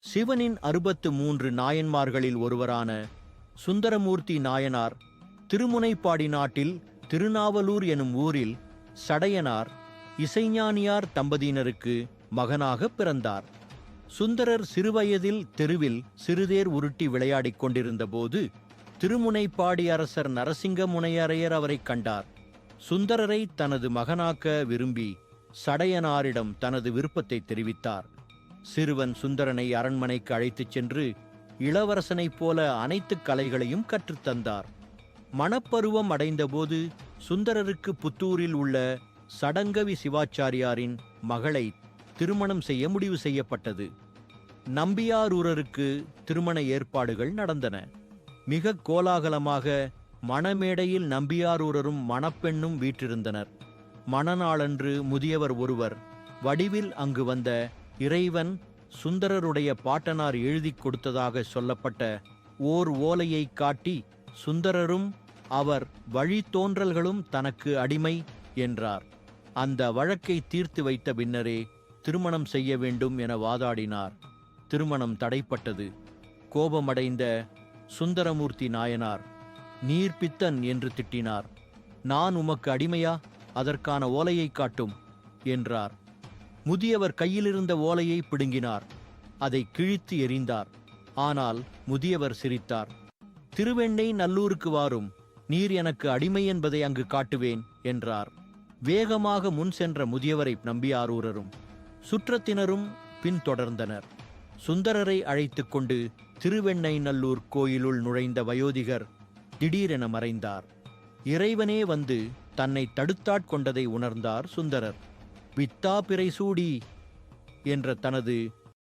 சிவனின் அறுபத்து மூன்று நாயன்மார்களில் ஒருவரான சுந்தரமூர்த்தி நாயனார் திருமுனைப்பாடி நாட்டில் திருநாவலூர் எனும் ஊரில் சடையனார் இசைஞானியார் தம்பதியினருக்கு மகனாக பிறந்தார். சுந்தரர் சிறுவயதில் தெருவில் சிறுதேர் உருட்டி விளையாடிக் கொண்டிருந்தபோது திருமுனைப்பாடி அரசர் நரசிங்க முனையரையர் அவரைக் கண்டார். சுந்தரரை தனது மகனாக்க விரும்பி சடையனாரிடம் தனது விருப்பத்தை தெரிவித்தார். சிறுவன் சுந்தரனை அரண்மனைக்கு அழைத்துச் சென்று இளவரசனைப் போல அனைத்து கலைகளையும் கற்றுத்தந்தார் மணப்பருவம் அடைந்தபோது சுந்தரருக்கு புத்தூரில் உள்ள சடங்கவி சிவாச்சாரியாரின் மகளை திருமணம் செய்ய முடிவு செய்யப்பட்டது. நம்பியாரூரருக்கு திருமண ஏற்பாடுகள் நடந்தன. மிக கோலாகலமாக மணமேடையில் நம்பியாரூரரும் மணப்பெண்ணும் வீற்றிருந்தனர். மணநாளன்று முதியவர் ஒருவர் வடிவில் அங்கு வந்த இறைவன் சுந்தரருடைய பாட்டனார் எழுதிக் கொடுத்ததாக சொல்லப்பட்ட ஓர் ஓலையை காட்டி சுந்தரரும் அவர் வழித்தோன்றல்களும் தனக்கு அடிமை என்றார். அந்த வழக்கை தீர்த்து வைத்த பின்னரே திருமணம் செய்ய வேண்டும் என வாதாடினார். திருமணம் தடைப்பட்டது. கோபமடைந்த சுந்தரமூர்த்தி நாயனார் நீர் பித்தன் என்று திட்டினார். நான் உமக்கு அடிமையா? அதற்கான ஓலையை காட்டும் என்றார். முதியவர் கையிலிருந்த ஓலையை பிடுங்கினார். அதை கிழித்து எறிந்தார். ஆனால் முதியவர் சிரித்தார். திருவெண்ணை நல்லூருக்கு வாரும். நீர் எனக்கு அடிமை என்பதை அங்கு காட்டுவேன் என்றார். வேகமாக முன் சென்ற முதியவரை நம்பியாரூரரும் சுற்றத்தினரும் பின்தொடர்ந்தனர் சுந்தரரை அழைத்துக் கொண்டு திருவெண்ணை நல்லூர் கோயிலுள் நுழைந்த வயோதிகர் திடீரென மறைந்தார். இறைவனே வந்து தன்னை தடுத்தாட்கொண்டதை உணர்ந்தார் சுந்தரர். வித்தாபிரை சூடி என்ற தனது